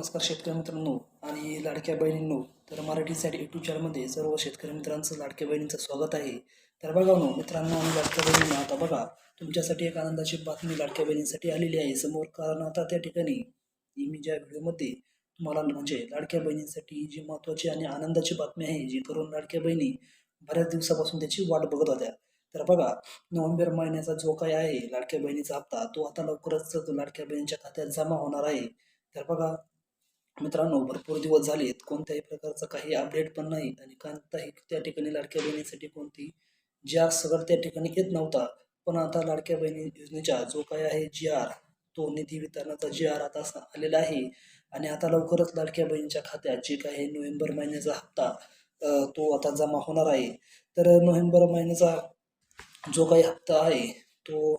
नमस्कार शेतकरी मित्रांनो आणि लाडक्या बहिणींनो तर मराठी साईड यूट्यूब चॅनलमध्ये सर्व शेतकरी मित्रांचं लाडक्या बहिणींचं स्वागत आहे. तर बघा नो मित्रांनो आणि लाडक्या बहिणींना आता बघा तुमच्यासाठी एक आनंदाची बातमी लाडक्या बहिणींसाठी आलेली आहे. समोर कारण आता त्या ठिकाणी मी ज्या व्हिडिओमध्ये तुम्हाला म्हणजे लाडक्या बहिणींसाठी जी महत्त्वाची आणि आनंदाची बातमी आहे जी करून लाडक्या बहिणी बऱ्याच दिवसापासून त्याची वाट बघत होत्या. तर बघा नोव्हेंबर महिन्याचा जो काय आहे लाडक्या बहिणीचा हप्ता तो आता लवकरच लाडक्या बहिणीच्या खात्यात जमा होणार आहे. तर बघा मित्रांनो भरपूर दिवस झालेत कोणत्याही प्रकारचं काही अपडेट पण नाही आणि कोणताही त्या ठिकाणी लाडक्या बहिणीसाठी कोणती जी आर सगळं त्या ठिकाणी येत नव्हता. पण आता लाडक्या बहिणी योजनेचा जो काय आहे जी आर तो निधी वितरणाचा जी आर आता आलेला आहे. आणि आता लवकरच लाडक्या बहिणीच्या खात्यात जे काही नोव्हेंबर महिन्याचा हप्ता तो आता जमा होणार आहे. तर नोव्हेंबर महिन्याचा जो काही हप्ता आहे तो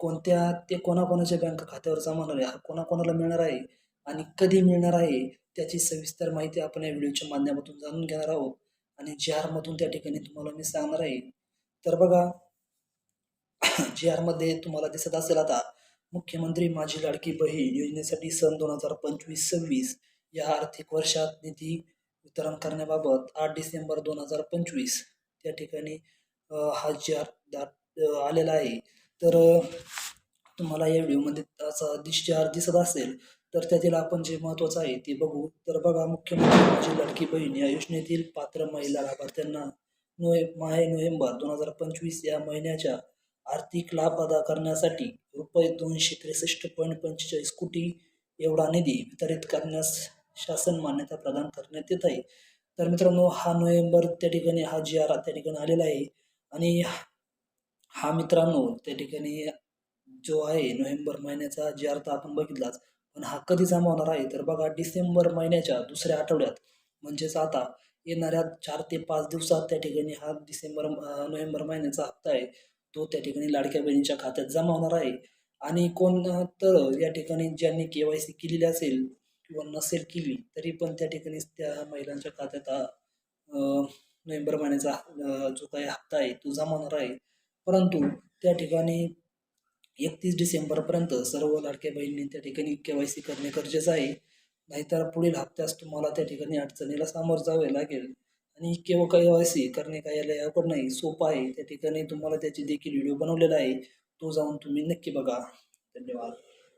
कोणत्या ते कोणाकोणाच्या बँक खात्यावर जमा होणार आहे? हा कोणाकोणाला मिळणार आहे? आणि कधी मिळणार आहे त्याची सविस्तर माहिती आपण या व्हिडिओच्या माध्यमातून जाणून घेणार आहोत. आणि जे आरमधून त्या ठिकाणी तुम्हाला मी सांगणार आहे. तर बघा जे आरमध्ये तुम्हाला दिसत असेल आता मुख्यमंत्री माझी लाडकी बहीण योजनेसाठी सन दोन हजार पंचवीस सव्वीस या आर्थिक वर्षात निधी वितरण करण्याबाबत आठ डिसेंबर दोन हजार पंचवीस त्या ठिकाणी हा जे आर आलेला आहे. तर तुम्हाला या व्हिडिओमध्ये असा दिस आर दिसत असेल तर त्यातील आपण जे महत्त्वाचं आहे ते बघू. तर बघा मुख्यमंत्री माझी लडकी बहीण या योजनेतील पात्र महिला लाभार्थ्यांना नोए माहे नोव्हेंबर दोन हजार पंचवीस या महिन्याच्या आर्थिक लाभ अदा करण्यासाठी रुपये दोनशे त्रेसष्ट पॉईंट पंचेचाळीस कोटी एवढा निधी वितरित करण्यास शासन मान्यता प्रदान करण्यात येत आहे. तर मित्रांनो हा नोव्हेंबर त्या ठिकाणी हा जी आर त्या ठिकाणी आलेला आहे. आणि हा मित्रांनो त्या ठिकाणी जो आहे नोव्हेंबर महिन्याचा जी आर तर आपण बघितलाच. पण हा कधी जमा होणार आहे? तर बघा डिसेंबर महिन्याच्या दुसऱ्या आठवड्यात म्हणजेच आता येणाऱ्या चार ते पाच दिवसात त्या ठिकाणी हा डिसेंबर नोव्हेंबर महिन्याचा हप्ता आहे. तो त्या ठिकाणी लाडक्या बहिणीच्या खात्यात जमा होणार आहे. आणि कोण तर या ठिकाणी ज्यांनी के वाय सी केलेली असेल किंवा नसेल केली तरी पण त्या ठिकाणी त्या महिलांच्या खात्यात हा, नोव्हेंबर महिन्याचा जो काही हप्ता आहे तो जमा होणार आहे. परंतु त्या ठिकाणी एकतीस डिसेंबरपर्यंत सर्व लाडक्या बहिणींनी त्या ठिकाणी के वाय सी करणे गरजेचं आहे. नाहीतर पुढील हप्त्यास तुम्हाला त्या ठिकाणी अडचणीला सामोरं जावे लागेल. आणि केव्हा के वाय सी करणे काय याला अवघड नाही सोपं आहे. त्या ठिकाणी तुम्हाला त्याची देखील व्हिडिओ बनवलेला आहे. तो जाऊन तुम्ही नक्की बघा. धन्यवाद.